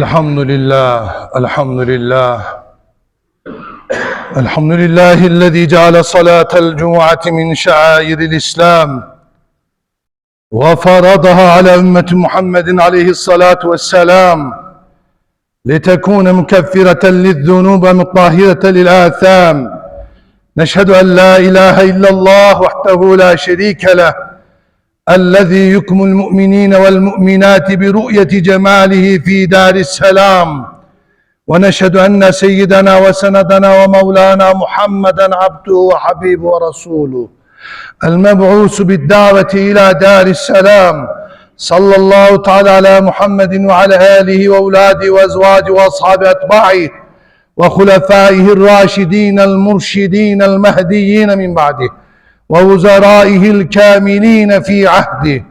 الحمد لله الحمد لله الحمد لله الذي جعل صلاة الجمعة من شعائر الإسلام وفرضها على أمة محمد عليه الصلاة والسلام لتكون مكفرة للذنوب مطهرة للآثام. نشهد أن لا إله إلا الله وحده لا شريك له. الذي يكم المؤمنين والمؤمنات برؤية جماله في دار السلام. ونشهد أن سيدنا وسندنا ومولانا محمدا عبده وحبيبه ورسوله المبعوث بالدعوة إلى دار السلام. صلى الله تعالى على محمد وعلى آله وأولاده وأزواجه وأصحابه أتباعه وخلفائه الراشدين المرشدين المهديين من بعده. ووزرائه الكاملين في عهده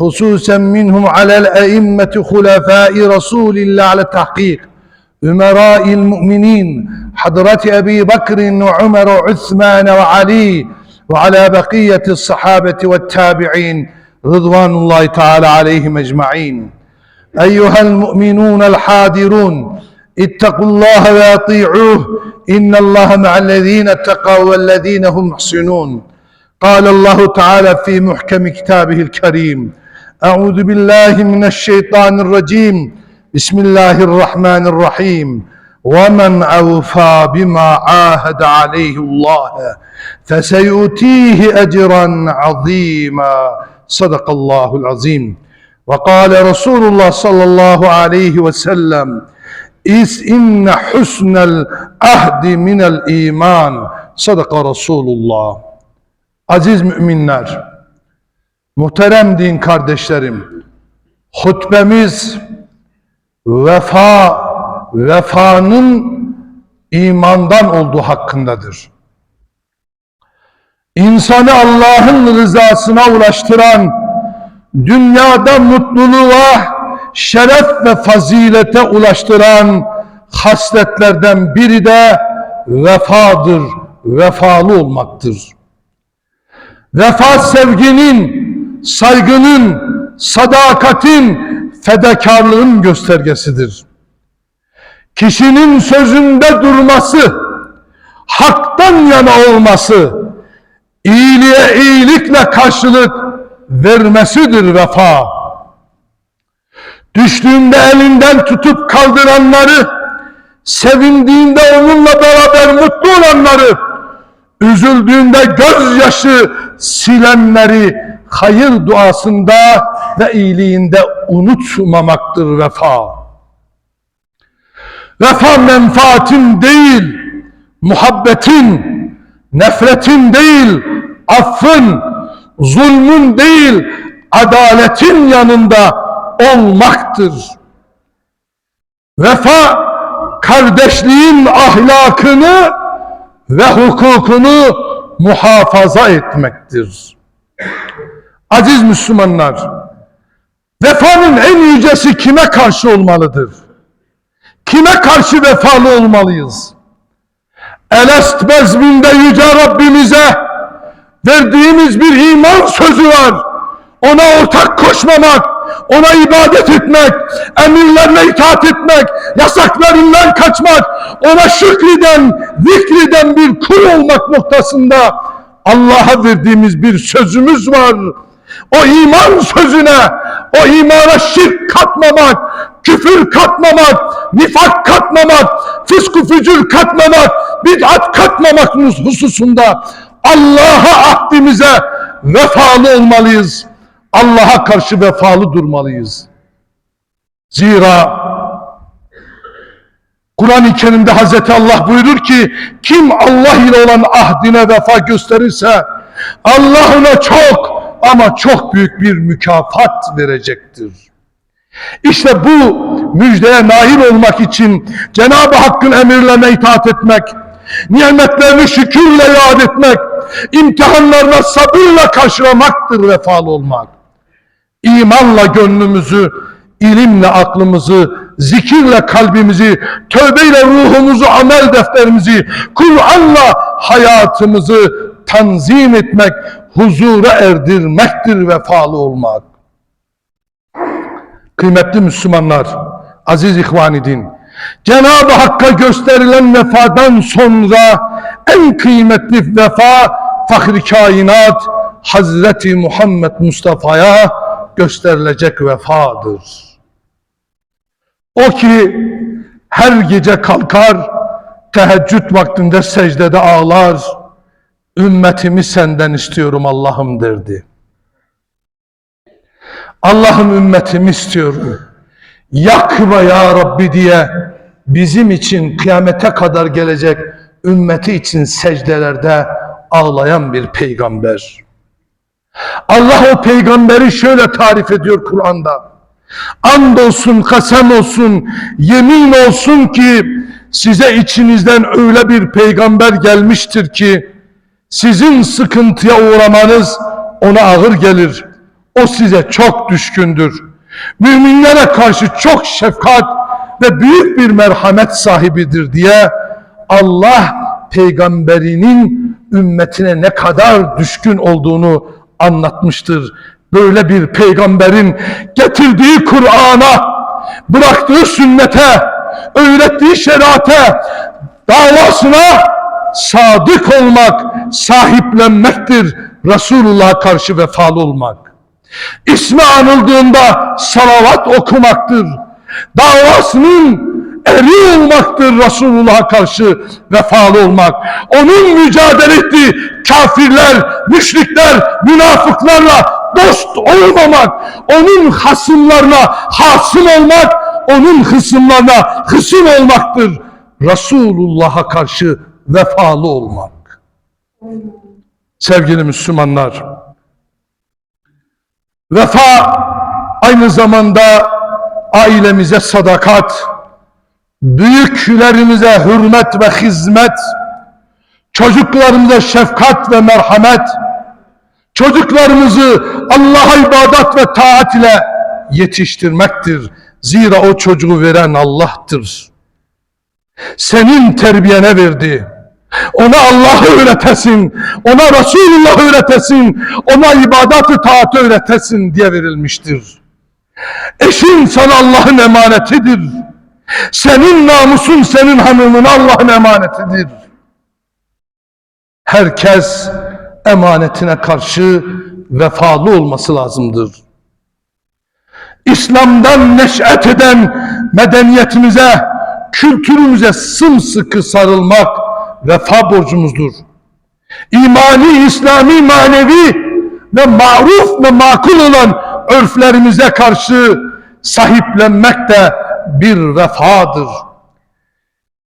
خصوصا منهم على الأئمة خلفاء رسول الله على التحقيق أمراء المؤمنين حضرة أبي بكر وعمر وعثمان وعلي وعلى بقية الصحابة والتابعين رضوان الله تعالى عليهم أجمعين. أيها المؤمنون الحاضرون اتقوا الله وأطيعوه إن الله مع الذين اتقوا والذين هم محسنون. قال الله تعالى في محكم كتابه الكريم أعوذ بالله من الشيطان الرجيم بسم الله الرحمن الرحيم. ومن أوفى بما عاهد عليه الله فسيؤتيه أجرا عظيما. صدق الله العظيم. وقال رسول الله صلى الله عليه وسلم إذ إن حسن العهد من الإيمان. صدق رسول الله Aziz müminler, muhterem din kardeşlerim, hutbemiz vefa, vefanın imandan olduğu hakkındadır. İnsanı Allah'ın rızasına ulaştıran, dünyada mutluluğa, şeref ve fazilete ulaştıran hasletlerden biri de vefadır, vefalı olmaktır. Vefa sevginin, saygının, sadakatin, fedakarlığın göstergesidir. Kişinin sözünde durması, haktan yana olması, iyiliğe iyilikle karşılık vermesidir vefa. Düştüğünde elinden tutup kaldıranları, sevindiğinde onunla beraber mutlu olanları, üzüldüğünde gözyaşı silenleri hayır duasında ve iyiliğinde unutmamaktır vefa. Vefa menfaatin değil, muhabbetin, nefretin değil, affın, zulmün değil, adaletin yanında olmaktır. Vefa, kardeşliğin ahlakını ve hukukunu muhafaza etmektir. Aziz Müslümanlar, vefanın en yücesi kime karşı olmalıdır? Kime karşı vefalı olmalıyız? Elest bezminde yüce Rabbimize verdiğimiz bir iman sözü var. Ona ortak koşmamak, ona ibadet etmek, emirlerine itaat etmek, yasaklarından kaçmak, ona şükreden, zikreden bir kul olmak noktasında Allah'a verdiğimiz bir sözümüz var. O iman sözüne, o imana şirk katmamak, küfür katmamak, nifak katmamak, fısku fücür katmamak, bid'at katmamak hususunda Allah'a ahdimize vefalı olmalıyız. Allah'a karşı vefalı durmalıyız. Zira Kur'an-ı Kerim'de Hazreti Allah buyurur ki kim Allah ile olan ahdine vefa gösterirse Allah ona çok ama çok büyük bir mükafat verecektir. İşte bu müjdeye nail olmak için Cenab-ı Hakk'ın emirlerine itaat etmek, nimetlerini şükürle yad etmek, imtihanlarına sabırla karşılamaktır vefalı olmak. İmanla gönlümüzü, ilimle aklımızı, zikirle kalbimizi, tövbeyle ruhumuzu, amel defterimizi, Kur'an'la hayatımızı tanzim etmek, huzura erdirmektir vefalı olmak. Kıymetli Müslümanlar, aziz ihvanidin, Cenab-ı Hakk'a gösterilen vefadan sonra en kıymetli vefa fahri kainat Hazreti Muhammed Mustafa'ya gösterilecek vefadır. O ki her gece kalkar, teheccüd vaktinde secdede ağlar, ümmetimi senden istiyorum Allah'ım derdi. Allah'ım ümmetimi istiyorum. Yakma ya Rabbi diye bizim için kıyamete kadar gelecek ümmeti için secdelerde ağlayan bir peygamber. Allah o peygamberi şöyle tarif ediyor Kur'an'da. Andolsun, kasem olsun, yemin olsun ki size içinizden öyle bir peygamber gelmiştir ki sizin sıkıntıya uğramanız ona ağır gelir. O size çok düşkündür. Müminlere karşı çok şefkat ve büyük bir merhamet sahibidir diye Allah peygamberinin ümmetine ne kadar düşkün olduğunu anlatmıştır. Böyle bir peygamberin getirdiği Kur'an'a, bıraktığı sünnete, öğrettiği şeriate, davasına sadık olmak, sahiplenmektir. Resulullah'a karşı vefalı olmak. İsmi anıldığında salavat okumaktır. Davasının eri olmaktır Resulullah'a karşı vefalı olmak. Onun mücadele ettiği kafirler, müşrikler, münafıklarla dost olmamak. Onun hasımlarına hasım olmak, onun hısımlarına hısım olmaktır. Resulullah'a karşı vefalı olmak. Sevgili Müslümanlar, vefa aynı zamanda ailemize sadakat, büyüklerimize hürmet ve hizmet, çocuklarımıza şefkat ve merhamet, çocuklarımızı Allah'a ibadet ve taat ile yetiştirmektir. Zira o çocuğu veren Allah'tır. Senin terbiyene verdi. Ona Allah'ı öğretesin, ona Resulullah öğretesin, ona ibadet-i taatı öğretesin diye verilmiştir. Eşin sana Allah'ın emanetidir. Senin namusun senin hanımın Allah'ın emanetidir. Herkes emanetine karşı vefalı olması lazımdır. İslam'dan neş'et eden medeniyetimize, kültürümüze sımsıkı sarılmak vefa borcumuzdur. İmani, İslami, manevi ve maruf ve makul olan örflerimize karşı sahiplenmek de bir vefadır.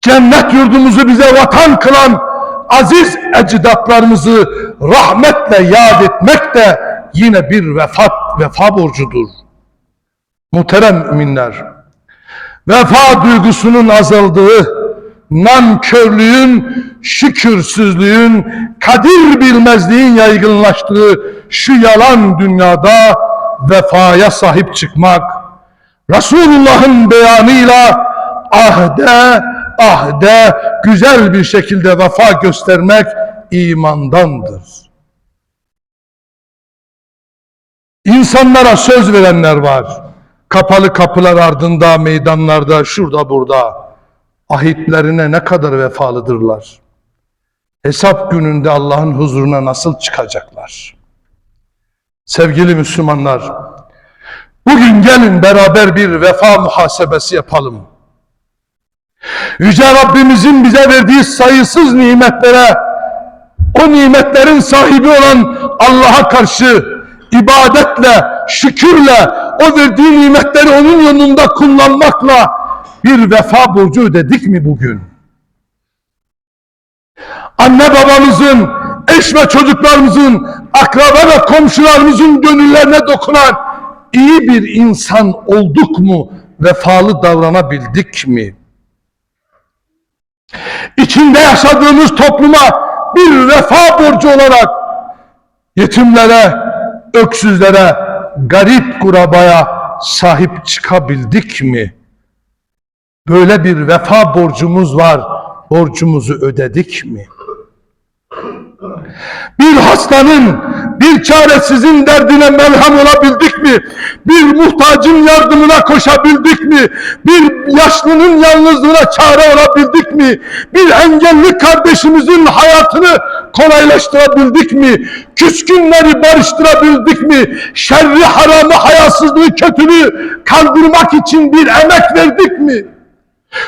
Cennet yurdumuzu bize vatan kılan aziz ecdatlarımızı rahmetle yad etmek de yine bir vefat, vefa borcudur. Muhterem müminler, vefa duygusunun azaldığı, nankörlüğün, şükürsüzlüğün, kadir bilmezliğin yaygınlaştığı şu yalan dünyada vefaya sahip çıkmak, Resulullah'ın beyanıyla ahde, ahde güzel bir şekilde vefa göstermek imandandır. İnsanlara söz verenler var. Kapalı kapılar ardında, meydanlarda, şurada burada. Ahitlerine ne kadar vefalıdırlar. Hesap gününde Allah'ın huzuruna nasıl çıkacaklar? Sevgili Müslümanlar, bugün gelin beraber bir vefa muhasebesi yapalım. Yüce Rabbimizin bize verdiği sayısız nimetlere, o nimetlerin sahibi olan Allah'a karşı ibadetle, şükürle, o verdiği nimetleri onun yolunda kullanmakla bir vefa borcu ödedik mi bugün? Anne babamızın, eş ve çocuklarımızın, akraba ve komşularımızın gönüllerine dokunan iyi bir insan olduk mu? Vefalı davranabildik mi? İçinde yaşadığımız topluma bir vefa borcu olarak yetimlere, öksüzlere, garip kurabaya sahip çıkabildik mi? Böyle bir vefa borcumuz var. Borcumuzu ödedik mi? Bir hastanın bir çaresizin derdine merhem olabildik mi? Bir muhtacın yardımına koşabildik mi? Bir yaşlının yalnızlığına çare olabildik mi? Bir engelli kardeşimizin hayatını kolaylaştırabildik mi? Küskünleri barıştırabildik mi? Şerri, haramı, hayasızlığı, kötülüğü kaldırmak için bir emek verdik mi?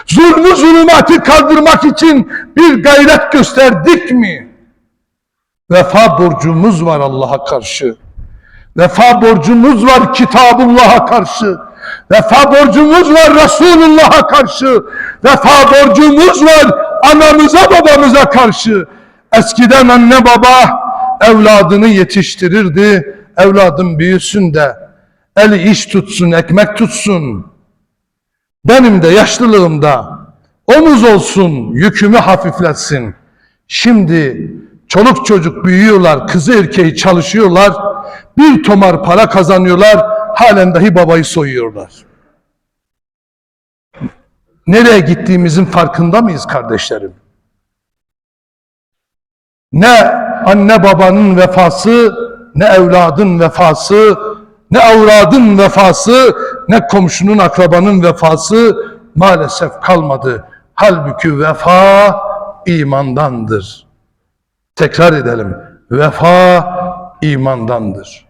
Zulmü zulümati kaldırmak için bir gayret gösterdik mi? Vefa borcumuz var Allah'a karşı. Vefa borcumuz var Kitabullah'a karşı. Vefa borcumuz var Resulullah'a karşı. Vefa borcumuz var anamıza babamıza karşı. Eskiden anne baba evladını yetiştirirdi. Evladım büyüsün de eli iş tutsun, ekmek tutsun. Benim de yaşlılığımda omuz olsun, yükümü hafifletsin. Şimdi çoluk çocuk büyüyorlar, kızı erkeği çalışıyorlar, bir tomar para kazanıyorlar, halen dahi babayı soyuyorlar. Nereye gittiğimizin farkında mıyız kardeşlerim? Ne anne babanın vefası, ne evladın vefası, ne avradın vefası, ne komşunun akrabanın vefası maalesef kalmadı. Halbuki vefa imandandır. Tekrar edelim. Vefa imandandır.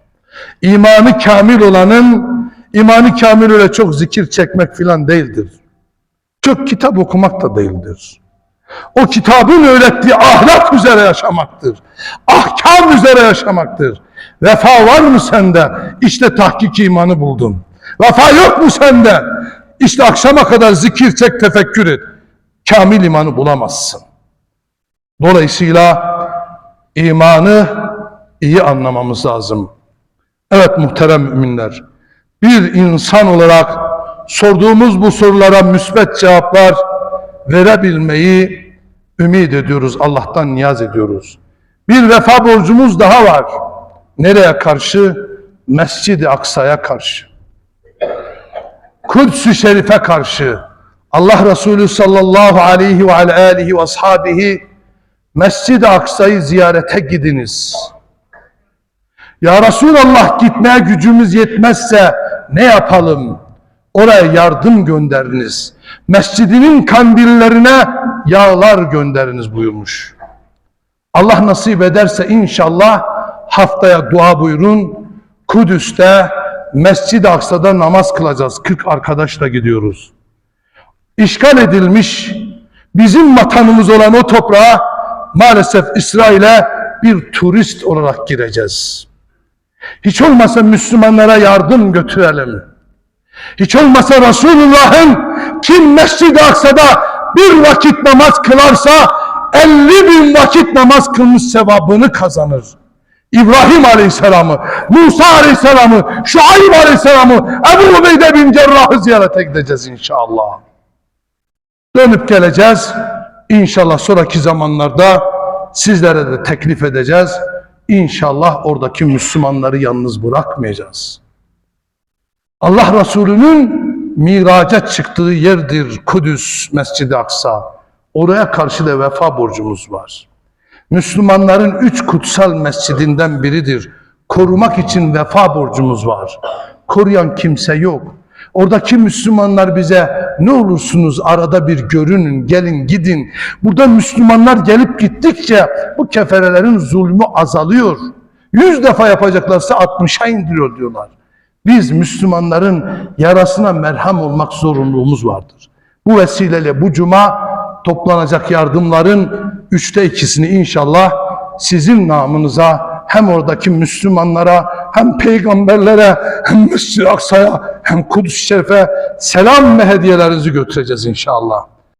İmanı kamil olanın imanı kamil öyle çok zikir çekmek filan değildir. Çok kitap okumak da değildir. O kitabın öğrettiği ahlak üzere yaşamaktır. Ahkam üzere yaşamaktır. Vefa var mı sende? İşte tahkik imanı buldum. Vefa yok mu sende? İşte akşama kadar zikir çek, tefekkür et. Kamil imanı bulamazsın. Dolayısıyla imanı iyi anlamamız lazım. Evet muhterem müminler, bir insan olarak sorduğumuz bu sorulara müsbet cevaplar verebilmeyi ümit ediyoruz. Allah'tan niyaz ediyoruz. Bir vefa borcumuz daha var. Nereye karşı? Mescid-i Aksa'ya karşı. Kudüs-ü Şerif'e karşı. Allah Resulü sallallahu aleyhi ve aleyhi ve ashabihi Mescid-i Aksa'yı ziyarete gidiniz. Ya Resulallah gitmeye gücümüz yetmezse ne yapalım? Oraya yardım gönderiniz. Mescidinin kandillerine yağlar gönderiniz buyurmuş. Allah nasip ederse inşallah haftaya dua buyurun. Kudüs'te Mescid-i Aksa'da namaz kılacağız. 40 arkadaşla gidiyoruz. İşgal edilmiş bizim vatanımız olan o toprağa maalesef İsrail'e bir turist olarak gireceğiz. Hiç olmasa Müslümanlara yardım götürelim. Hiç olmasa Resulullah'ın kim Mescid-i Aksa'da bir vakit namaz kılarsa 50 bin vakit namaz kılmış sevabını kazanır. İbrahim Aleyhisselam'ı, Musa Aleyhisselam'ı, Şuayb Aleyhisselam'ı, Ebu Ubeyde bin Cerrah'ı ziyarete gideceğiz inşallah. Dönüp geleceğiz. İnşallah sonraki zamanlarda sizlere de teklif edeceğiz. İnşallah oradaki Müslümanları yalnız bırakmayacağız. Allah Resulü'nün miraca çıktığı yerdir Kudüs, Mescid-i Aksa. Oraya karşı da vefa borcumuz var. Müslümanların üç kutsal mescidinden biridir. Korumak için vefa borcumuz var. Koruyan kimse yok. Oradaki Müslümanlar bize ne olursunuz arada bir görünün, gelin gidin. Burada Müslümanlar gelip gittikçe bu keferelerin zulmü azalıyor. Yüz defa yapacaklarsa 60'a indiriyor diyorlar. Biz Müslümanların yarasına merhem olmak zorunluluğumuz vardır. Bu vesileyle bu cuma toplanacak yardımların üçte ikisini inşallah sizin namınıza hem oradaki Müslümanlara hem peygamberlere hem Mescid-i Aksa'ya hem Kudüs-i Şerif'e selam ve hediyelerinizi götüreceğiz inşallah.